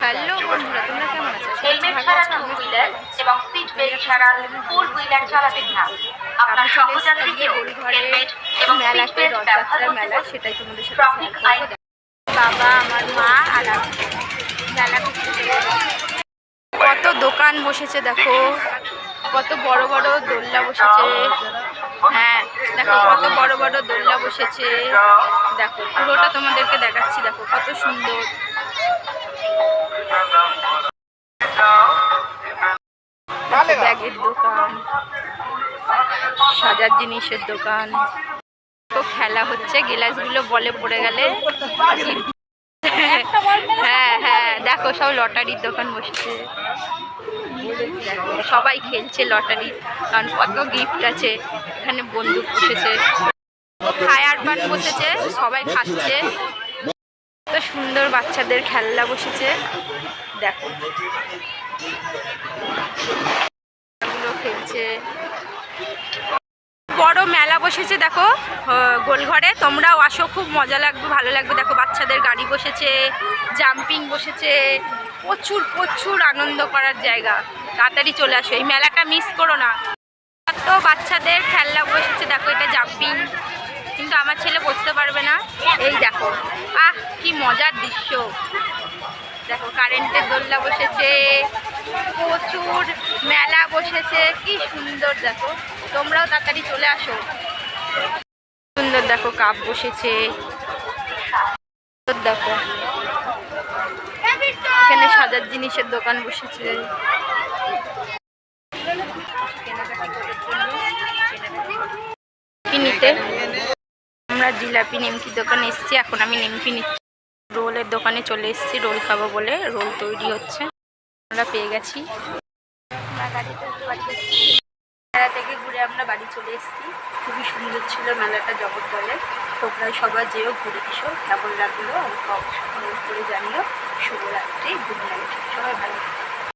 Hello বন্ধুরা তোমরা কেমন আছো? হেলমেট ছাড়া টু হুইলার এবং সিট বেল্ট ছাড়া ফোর হুইলার চালাবেন না। আপনার সহযাত্রীকেও হেলমেট এবং সিট বেল্ট ব্যবহার মেলা সেটাই তোমাদের সাথে ট্রাফিক আইন বাবা আমার মা আর আমি। মেলা। কত দোকান বসেছে দেখো। কত বড় বড় দোলনা বসেছে। হ্যাঁ দেখো কত বড় বড় দোলনা বসেছে। দেখো পুরোটা তোমাদেরকে দেখাচ্ছি দেখো কত সুন্দর। ব্যাগের দোকান, সাজার জিনিসের দোকান। তো খেলা হচ্ছে, গেলাসগুলো বলে পড়ে গেলে হ্যাঁ হ্যাঁ দেখো সব লটারির দোকান বসেছে। সবাই খেলছে লটারি, কারণ কত গিফট আছে, এখানে বন্দুক বসেছে। ফায়ার পান বসেছে, সবাই খাচ্ছে। কত সুন্দর বাচ্চাদের খেলনা বসেছে, দেখো। বড় মেলা বসেছে, দেখো গোলঘরে। তোমরাও আসো, খুব মজা লাগবে, ভালো লাগবে। দেখো, বাচ্চাদের গাড়ি বসেছে জাম্পিং বসেছে। প্রচুর প্রচুর আনন্দ করার জায়গা। তাড়াতাড়ি চলে আসো, এই মেলাটা মিস করো না। কত বাচ্চাদের খেলনা বসেছে, দেখো, এটা জাম্পিং কিন্তু আমার ছেলে বসতে পারবে না। এই দেখো, আহ, কি মজার দৃশ্য। দেখো কারেন্টের দোলনা বসেছে। প্রচুর মেলা বসেছে, কি সুন্দর দেখো। তোমরাও তাড়াতাড়ি চলে আসো। সুন্দর দেখো, কাপ বসেছে। দেখো। এখানে সাজার জিনিসের দোকান বসেছে। নিতে। আমরা জিলাপি নিমকি দোকানে এসেছি, এখন আমি নিমকি নিচ্ছি। রোলের দোকানে চলে এসেছি, রোল খাব বলে রোল তৈরি হচ্ছে। আমরা পেয়ে গেছি। আমরা গাড়িতে বাড়ি যাচ্ছি। মেলা থেকে ঘুরে আমরা বাড়ি চলে এসেছি। খুবই সুন্দর ছিল মেলাটা জগদ্দলে। তোমরা সবাই যেও, ঘুরে এসো। কেমন লাগল আমাকে অবশ্যই করে জানিও। শুভরাত্রি, গুড নাইট। সবাই ভালো।